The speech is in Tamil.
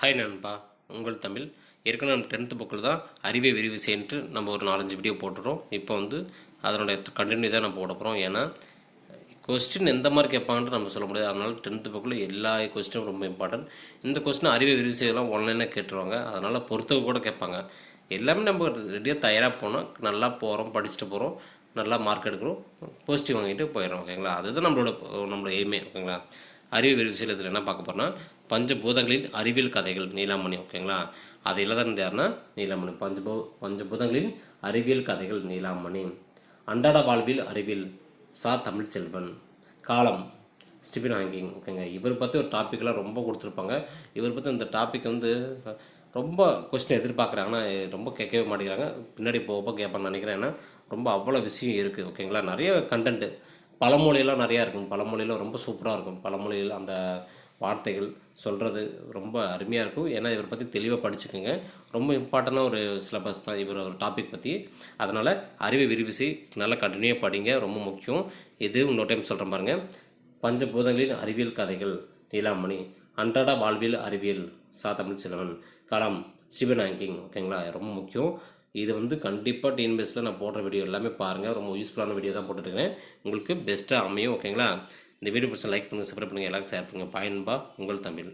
ஹாய் நண்பா உங்கள் தமிழ். ஏற்கனவே நம்ம டென்த்து புக்கில் தான் அறிவை விரிவு செய்யிட்டு நம்ம ஒரு நாலஞ்சு வீடியோ போட்டுறோம் இப்போ வந்து அதனுடைய கண்டினியூ தான் நம்ம போட போகிறோம் ஏன்னா கொஸ்டின் எந்த மாதிரி கேட்பாங்கன்ட்டு நம்ம சொல்ல முடியாது. அதனால் டென்த்து புக்கில் எல்லா கொஸ்டினும் ரொம்ப இம்பார்ட்டன்ட் இந்த கொஸ்டின் அறிவை விரிவு செய்யலாம் ஆன்லைனாக கேட்டுருவாங்க. அதனால் பொறுத்தவங்க கூட கேட்பாங்க. எல்லாமே நம்ம ரெடியாக தயாராக போனால் நல்லா போகிறோம் படிச்சுட்டு போகிறோம் நல்லா மார்க் எடுக்கிறோம் பாசிட்டிவ் வாங்கிட்டு போயிடுறோம் ஓகேங்களா அதுதான் நம்மளோட நம்மளோட எய்மே ஓகேங்களா அறிவியல் விஷயத்தில் என்ன பார்க்க போகிறோன்னா பஞ்சபூதங்களின் அறிவியல் கதைகள் நீலாமணி ஓகேங்களா? அது தான் யாருன்னா நீலாமணி. பஞ்சபூ பஞ்சபூதங்களின் அறிவியல் கதைகள் நீலாமணி. அன்றாட வாழ்வில் அறிவியல் சா தமிழ்ச்செல்வன். காலம் ஸ்டிபின் ஹாங்கிங் ஓகேங்க. இவர் பற்றி ஒரு டாப்பிக்லாம் ரொம்ப கொடுத்துருப்பாங்க. இவர் பற்றி இந்த டாபிக் வந்து ரொம்ப கொஸ்டின் எதிர்பார்க்குறாங்க. ஆனால் ரொம்ப கேட்கவே மாட்டேங்கிறாங்க. பின்னாடி போக போக கேட்பான்னு நினைக்கிறேன். ஏன்னா ரொம்ப அவ்வளோ விஷயம் இருக்குது ஓகேங்களா? நிறைய கண்டென்ட்டு பழமொழியெல்லாம் நிறையா இருக்கும். பழமொழியெல்லாம் ரொம்ப சூப்பராக இருக்கும். பழமொழியில் அந்த வார்த்தைகள் சொல்கிறது ரொம்ப அருமையாக இருக்கும். ஏன்னா இவரை பற்றி தெளிவாக படிச்சுக்கோங்க. ரொம்ப இம்பார்ட்டண்டான ஒரு சிலபஸ் தான் இவர் ஒரு டாபிக் பற்றி அதனால் அறிவை விரிவிசி நல்லா கண்டினியூவாக படிங்க. ரொம்ப முக்கியம். இது இன்னொரு டைம் சொல்கிறேன் பாருங்கள் பஞ்சபூதங்களின் அறிவியல் கதைகள். நீலாமணி. அன்றாட வாழ்வியல் அறிவியல். சா தமிழ் செல்வன் கலாம். சிவன் ஹாங்கிங் ஓகேங்களா ரொம்ப முக்கியம். இது வந்து கண்டிப்பாக டிஎன்பிஎஸ்சில் நான் போடுற வீடியோ எல்லாமே பாருங்கள் ரொம்ப யூஸ்ஃபுல்லான வீடியோ தான் போட்டுருக்கேன் உங்களுக்கு பெஸ்ட்டாக அமையும் ஓகேங்களா இந்த வீடியோ பிடிச்ச லைக் பண்ணுங்கள் சப்ஸ்கிரைப் பண்ணுங்கள் எல்லாருக்கும் ஷேர் பண்ணுங்கள் பயன்பா உங்கள் தமிழ்.